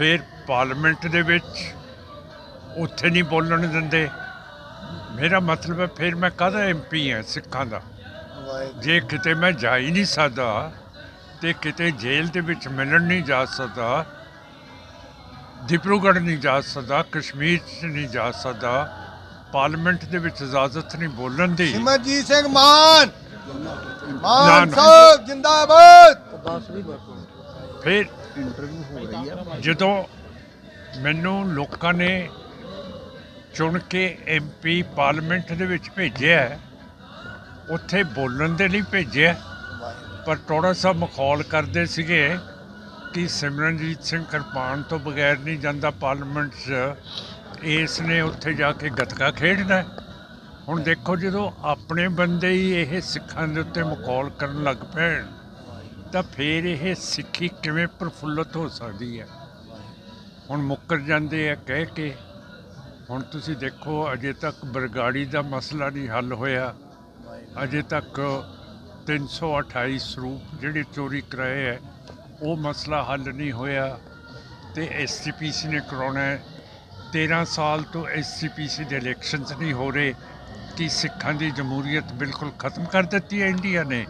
ਫਿਰ ਪਾਰਲੀਮੈਂਟ ਦੇ ਵਿੱਚ ਉੱਥੇ ਨਹੀਂ ਬੋਲਣ ਦਿੰਦੇ। ਮੇਰਾ ਮਤਲਬ ਹੈ ਫਿਰ ਮੈਂ ਕਾਹਦਾ ਐਮਪੀ ਹਾਂ ਸਿੱਖਾਂ ਦਾ? ਜੇ ਕਿਤੇ ਮੈਂ ਜਾ ਹੀ ਨਹੀਂ ਸਕਦਾ ਤੇ ਕਿਤੇ ਜੇਲ੍ਹ ਦੇ ਵਿੱਚ ਮਿਲਣ ਨਹੀਂ ਜਾ ਸਕਦਾ ਡਿਬਰੂਗੜ੍ਹ ਨਹੀਂ ਜਾ ਸਕਦਾ ਕਸ਼ਮੀਰ 'ਚ ਨਹੀਂ ਜਾ ਸਕਦਾ ਪਾਰਲੀਮੈਂਟ ਦੇ ਵਿੱਚ ਇਜਾਜ਼ਤ ਨਹੀਂ ਬੋਲਣ ਦੀ। ਸਿਮਰਜੀਤ ਸਿੰਘ ਮਾਨ। ਮਾਨ। ਸਾਹਿਬ ਜਿੰਦਾਬਾਦ। ਫਿਰ ਜਦੋਂ ਮੈਨੂੰ ਲੋਕਾਂ ਨੇ ਚੁਣ ਕੇ ਐਮਪੀ ਪਾਰਲੀਮੈਂਟ ਦੇ ਵਿੱਚ ਭੇਜਿਆ ਹੈ, ਉੱਥੇ ਬੋਲਣ ਦੇ ਲਈ ਭੇਜਿਆ ਪਰ ਥੋੜਾ ਸਾ ਮਖੌਲ ਕਰਦੇ ਸੀਗੇ ਕਿ ਸਿਮਰਨਜੀਤ ਸਿੰਘ ਕਿਰਪਾਨ ਤੋਂ ਬਗੈਰ ਨਹੀਂ ਜਾਂਦਾ ਪਾਰਲੀਮੈਂਟ 'ਚ ਇਸ ਨੇ ਉੱਥੇ ਜਾ ਕੇ ਗੱਤਕਾ ਖੇਡਣਾ ਹੈ। ਹੁਣ ਦੇਖੋ ਜਦੋਂ ਆਪਣੇ ਬੰਦੇ ਹੀ ਇਹ ਸਿੱਖਾਂ ਦੇ ਉੱਤੇ ਮਖੌਲ ਕਰਨ ਲੱਗ ਪੈਣ ਤਾਂ ਫਿਰ ਇਹ ਸਿੱਖੀ ਕਿਵੇਂ ਪ੍ਰਫੁੱਲਤ ਹੋ ਸਕਦੀ ਹੈ? ਹੁਣ ਮੁੱਕਰ ਜਾਂਦੇ ਆ ਕਹਿ ਕੇ, ਹੁਣ ਤੁਸੀਂ ਦੇਖੋ ਅਜੇ ਤੱਕ ਬਰਗਾੜੀ ਦਾ ਮਸਲਾ ਨਹੀਂ ਹੱਲ ਹੋਇਆ। ਅਜੇ ਤੱਕ 328 ਸਰੂਪ ਜਿਹੜੇ ਚੋਰੀ ਕਰਾਏ ਹੈ ਉਹ ਮਸਲਾ ਹੱਲ ਨਹੀਂ ਹੋਇਆ ਤੇ ਐਸਜੀਪੀਸੀ ਨੇ ਕਰਾਉਣਾ ਹੈ। 13 ਸਾਲ ਤੋਂ ਐਸਜੀਪੀਸੀ ਦੇ ਇਲੈਕਸ਼ਨਸ ਨਹੀਂ ਹੋ ਰਹੇ। ਕਿ ਸਿੱਖਾਂ ਦੀ ਜਮਹੂਰੀਅਤ ਬਿਲਕੁਲ ਖਤਮ ਕਰ ਦਿੱਤੀ ਹੈ ਇੰਡੀਆ ਨੇ?